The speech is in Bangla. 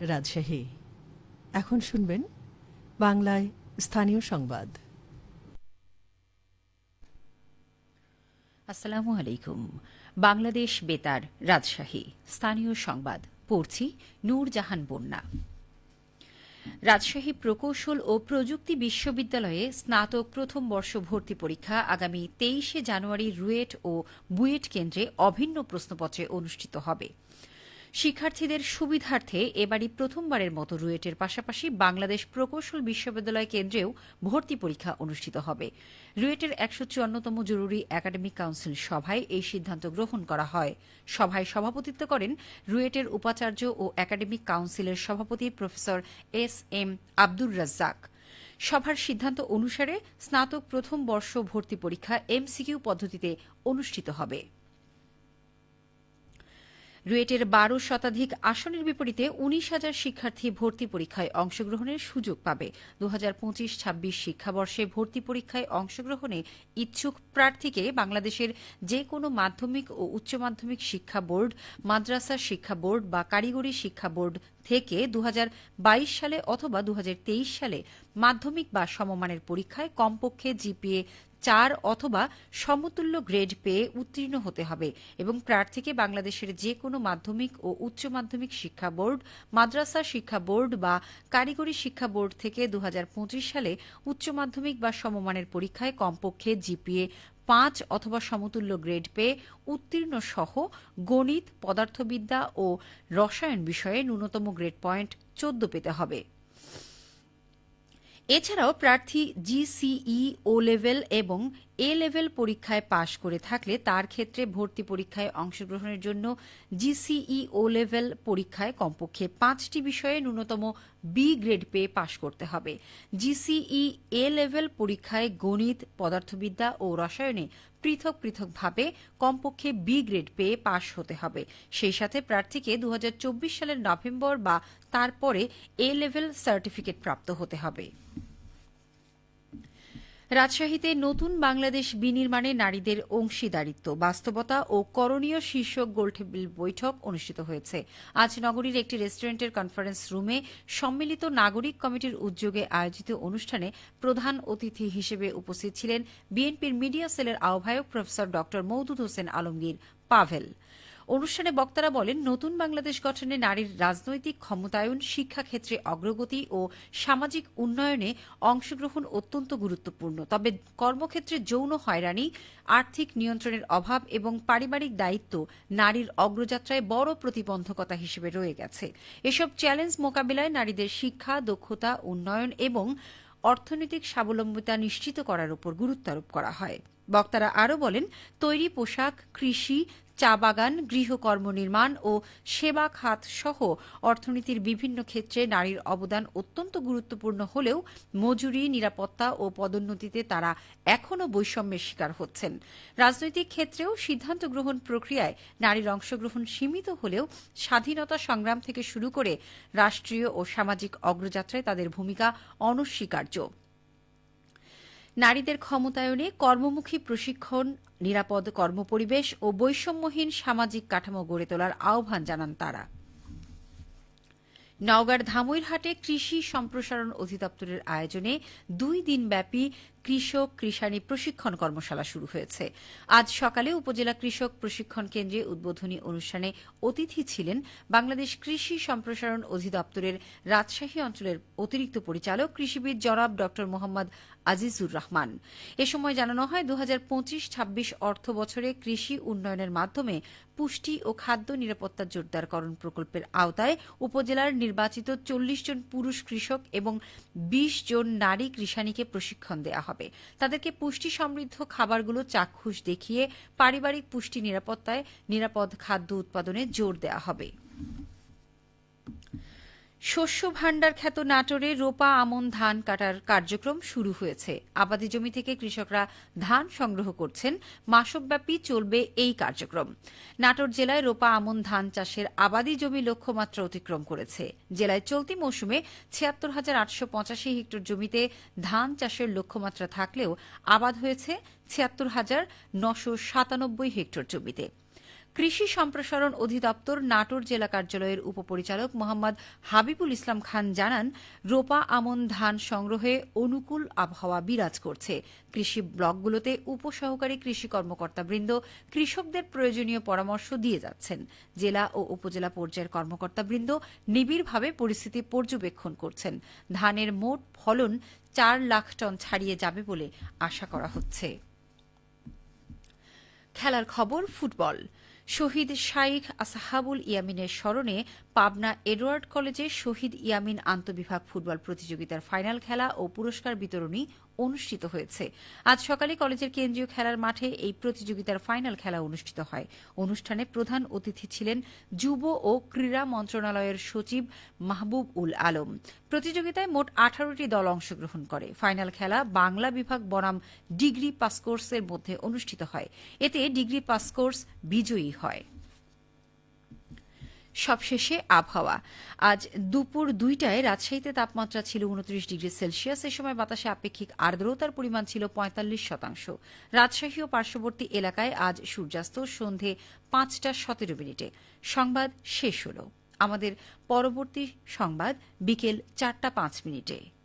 রাজশাহী। এখন শুনবেন বাংলায় স্থানীয় সংবাদ। আসসালামু আলাইকুম। বাংলাদেশ বেতার, রাজশাহী। স্থানীয় সংবাদ। পড়ছি নূরজাহান বন্যা। রাজশাহী প্রকৌশল ও প্রযুক্তি বিশ্ববিদ্যালয়ে স্নাতক প্রথম বর্ষ ভর্তি পরীক্ষা আগামী তেইশে জানুয়ারি রুয়েট ও বুয়েট কেন্দ্রে অভিন্ন প্রশ্নপত্রে অনুষ্ঠিত হবে। শিক্ষার্থীদের সুবিধার্থে এবারই প্রথমবারের মতো রুয়েটের পাশাপাশি বাংলাদেশ প্রকৌশল বিশ্ববিদ্যালয় কেন্দ্রেও ভর্তি পরীক্ষা অনুষ্ঠিত হবে। রুয়েটের একশো চুয়ান্নতম জরুরি একাডেমিক কাউন্সিল সভায় এই সিদ্ধান্ত গ্রহণ করা হয়। সভায় সভাপতিত্ব করেন রুয়েটের উপাচার্য ও একাডেমিক কাউন্সিলের সভাপতি professor S M Abdur Razzak. সভার সিদ্ধান্ত অনুসারে স্নাতক প্রথম বর্ষ ভর্তি পরীক্ষা এমসিকিউ পদ্ধতিতে অনুষ্ঠিত হবে। রুয়েটের বারো শতাধিক আসনের বিপরীতে উনিশ হাজার শিক্ষার্থী ভর্তি পরীক্ষায় অংশগ্রহণের সুযোগ পাবে। দু হাজার পঁচিশ ছাব্বিশ শিক্ষাবর্ষে ভর্তি পরীক্ষায় অংশগ্রহণে ইচ্ছুক প্রার্থীকে বাংলাদেশের যে কোনো মাধ্যমিক ও উচ্চ মাধ্যমিক শিক্ষা বোর্ড, মাদ্রাসা শিক্ষা বোর্ড বা কারিগরি শিক্ষা বোর্ড থেকে দু হাজার বাইশ সালে অথবা দু হাজার তেইশ সালে মাধ্যমিক বা সমমানের পরীক্ষায় কমপক্ষে জিপিএ চার অথবা সমতুল্য গ্রেড পেয়ে উত্তীর্ণ হতে হবে এবং প্রার্থীকে বাংলাদেশের যে কোনো মাধ্যমিক ও উচ্চ মাধ্যমিক শিক্ষা বোর্ড, মাদ্রাসা শিক্ষা বোর্ড বা কারিগরি শিক্ষা বোর্ড থেকে দু হাজার পঁচিশ সালে উচ্চ মাধ্যমিক বা সমমানের পরীক্ষায় কমপক্ষে জিপিএ পাঁচ অথবা সমতুল্য গ্রেড পেয়ে উত্তীর্ণ সহ গণিত, পদার্থবিদ্যা ও রসায়ন বিষয়ে ন্যূনতম গ্রেড পয়েন্ট চোদ্দ পেতে হবে। এছাড়াও প্রার্থী জিসিই ও লেভেল এবং এ লেভেল পরীক্ষায় পাশ করে থাকলে তার ক্ষেত্রে ভর্তি পরীক্ষায় অংশগ্রহণের জন্য জিসিই ও লেভেল পরীক্ষায় কমপক্ষে পাঁচটি বিষয়ে ন্যূনতম বি গ্রেড পেয়ে পাশ করতে হবে। জিসিই এ লেভেল পরীক্ষায় গণিত, পদার্থবিদ্যা ও রসায়নে পৃথক পৃথকভাবে কমপক্ষে বি গ্রেড পেয়ে পাশ হতে হবে। সেই সাথে প্রার্থীকে দু হাজার চব্বিশ সালের নভেম্বর বা তারপরে এ লেভেল সার্টিফিকেট প্রাপ্ত হতে হবে। রাজশাহীতে নতুন বাংলাদেশ বিনির্মাণে নারীদের অংশীদারিত্ব, বাস্তবতা ও করণীয় শীর্ষক গোলটেবিল বৈঠক অনুষ্ঠিত হয়েছে। আজ নগরীর একটি রেস্টুরেন্টের কনফারেন্স রুমে সম্মিলিত নাগরিক কমিটির উদ্যোগে আয়োজিত অনুষ্ঠানে প্রধান অতিথি হিসেবে উপস্থিত ছিলেন বিএনপির মিডিয়া সেলের আহ্বায়ক প্রফেসর ড মৌদুদ হোসেন আলমগীর পাভেল। অনুষ্ঠানে বক্তারা বলেন, নতুন বাংলাদেশ গঠনে নারীর রাজনৈতিক ক্ষমতায়ন, শিক্ষাক্ষেত্রে অগ্রগতি ও সামাজিক উন্নয়নে অংশগ্রহণ অত্যন্ত গুরুত্বপূর্ণ। তবে কর্মক্ষেত্রে যৌন হয়রানি, আর্থিক নিয়ন্ত্রণের অভাব এবং পারিবারিক দায়িত্ব নারীর অগ্রযাত্রায় বড় প্রতিবন্ধকতা হিসেবে রয়ে গেছে। এসব চ্যালেঞ্জ মোকাবিলায় নারীদের শিক্ষা, দক্ষতা, উন্নয়ন এবং অর্থনৈতিক স্বাবলম্বিতা নিশ্চিত করার উপর গুরুত্ব আরোপ করা হয়। বক্তারা আরও বলেন, তৈরি পোশাক, কৃষি চা বাগান গৃহকর্ম নির্মাণ ও সেবা খাত সহ অর্থনীতির বিভিন্ন ক্ষেত্রে নারীর অবদান অত্যন্ত গুরুত্বপূর্ণ হলেও মজুরি, নিরাপত্তা ও পদোন্নতিতে তারা এখনও বৈষম্যের শিকার হচ্ছেন। রাজনৈতিক ক্ষেত্রেও সিদ্ধান্ত গ্রহণ প্রক্রিয়ায় নারীর অংশগ্রহণ সীমিত হলেও স্বাধীনতা সংগ্রাম থেকে শুরু করে রাষ্ট্রীয় ও সামাজিক অগ্রযাত্রায় তাদের ভূমিকা অনস্বীকার্য। নারীদের ক্ষমতায়নে কর্মমুখী প্রশিক্ষণ, নিরাপদ কর্মপরিবেশ ও বৈষম্যহীন সামাজিক কাঠামো গড়ে তোলার আহ্বান জানান তারা। নওগাঁর ধামইরহাটে কৃষি সম্প্রসারণ অধিদপ্তরের আয়োজনে দুই দিনব্যাপী কৃষক কৃষাণী প্রশিক্ষণ কর্মশালা শুরু হয়েছে। আজ সকালে উপজেলা কৃষক প্রশিক্ষণ কেন্দ্রে উদ্বোধনী অনুষ্ঠানে অতিথি ছিলেন বাংলাদেশ কৃষি সম্প্রসারণ অধিদপ্তরের রাজশাহী অঞ্চলের অতিরিক্ত পরিচালক কৃষিবিদ জনাব ড. মোহাম্মদ আজিজুর রহমান। এ সময় জানানো হয় দু হাজার পঁচিশ ছাব্বিশ অর্থ বছরে কৃষি উন্নয়নের মাধ্যমে পুষ্টি ও খাদ্য নিরাপত্তা জোরদারকরণ প্রকল্পের আওতায় উপজেলার নির্বাচিত চল্লিশ জন পুরুষ কৃষক এবং বিশ জন নারী কৃষাণীকে প্রশিক্ষণ দেওয়া হবে। তাদেরকে পুষ্টি সমৃদ্ধ খাবারগুলো চাক্ষুষ দেখিয়ে পারিবারিক পুষ্টি নিরাপত্তায় নিরাপদ খাদ্য উৎপাদনে জোর দেওয়া হবে। শস্য ভাণ্ডার খ্যাত নাটোরে রোপা আমন ধান কাটার কার্যক্রম শুরু হয়েছে। আবাদি জমি থেকে কৃষকরা ধান সংগ্রহ করছেন। মাসকব্যাপী চলবে এই কার্যক্রম। নাটোর জেলায় রোপা আমন ধান চাষের আবাদি জমি লক্ষ্যমাত্রা অতিক্রম করেছে। জেলায় চলতি মৌসুমে ছিয়াত্তর হাজার আটশো পঁচাশি হেক্টর জমিতে ধান চাষের লক্ষ্যমাত্রা থাকলেও আবাদ হয়েছে ছিয়াত্তর হাজার নশো সাতানব্বই হেক্টর জমিতে। কৃষি সম্প্রসারণ অধিদপ্তর নাটোর জেলা কার্যালয়ের উপপরিচালক মোহাম্মদ হাবিবুল ইসলাম খান জানান, রোপা আমন ধান সংগ্রহে অনুকূল আবহাওয়া বিরাজ করছে। কৃষি ব্লকগুলোতে উপসহকারী কৃষি কর্মকর্তাবৃন্দ কৃষকদের প্রয়োজনীয় পরামর্শ দিয়ে যাচ্ছেন। জেলা ও উপজেলা পর্যায়ের কর্মকর্তাবৃন্দ নিবিড়ভাবে পরিস্থিতি পর্যবেক্ষণ করছেন। ধানের মোট ফলন চার লাখ টন ছাড়িয়ে যাবে বলে আশা করা হচ্ছে। খেলার খবর, ফুটবল। শহীদ শাইখ আসাহাবুল ইয়ামিনের স্মরণে পাবনা এডওয়ার্ড কলেজে শহীদ ইয়ামিন আন্তবিভাগ ফুটবল প্রতিযোগিতার ফাইনাল খেলা ও পুরস্কার বিতরণী অনুষ্ঠিত হয়েছে। আজ সকালে কলেজের কেন্দ্রীয় খেলার মাঠে এই প্রতিযোগিতার ফাইনাল খেলা অনুষ্ঠিত হয়। অনুষ্ঠানে প্রধান অতিথি ছিলেন যুব ও ক্রীড়া মন্ত্রণালয়ের সচিব মাহবুব উল আলম। প্রতিযোগিতায় মোট আঠারোটি দল অংশগ্রহণ করে। ফাইনাল খেলা বাংলা বিভাগ বনাম ডিগ্রি পাসকোর্সের মধ্যে অনুষ্ঠিত হয়। এতে ডিগ্রি পাসকোর্স বিজয়ী হয়। সবশেষে আবহাওয়া। আজ দুপুর দুইটায় রাজশাহীতে তাপমাত্রা ছিল উনত্রিশ ডিগ্রি সেলসিয়াস। এ সময় বাতাসে আপেক্ষিক আর্দ্রতার পরিমাণ ছিল পঁয়তাল্লিশ শতাংশ। রাজশাহী ও পার্শ্ববর্তী এলাকায় আজ সূর্যাস্ত সন্ধে পাঁচটা সতেরো মিনিটে। সংবাদ শেষ হল। আমাদের পরবর্তী সংবাদ বিকেল চারটা পাঁচ মিনিটে।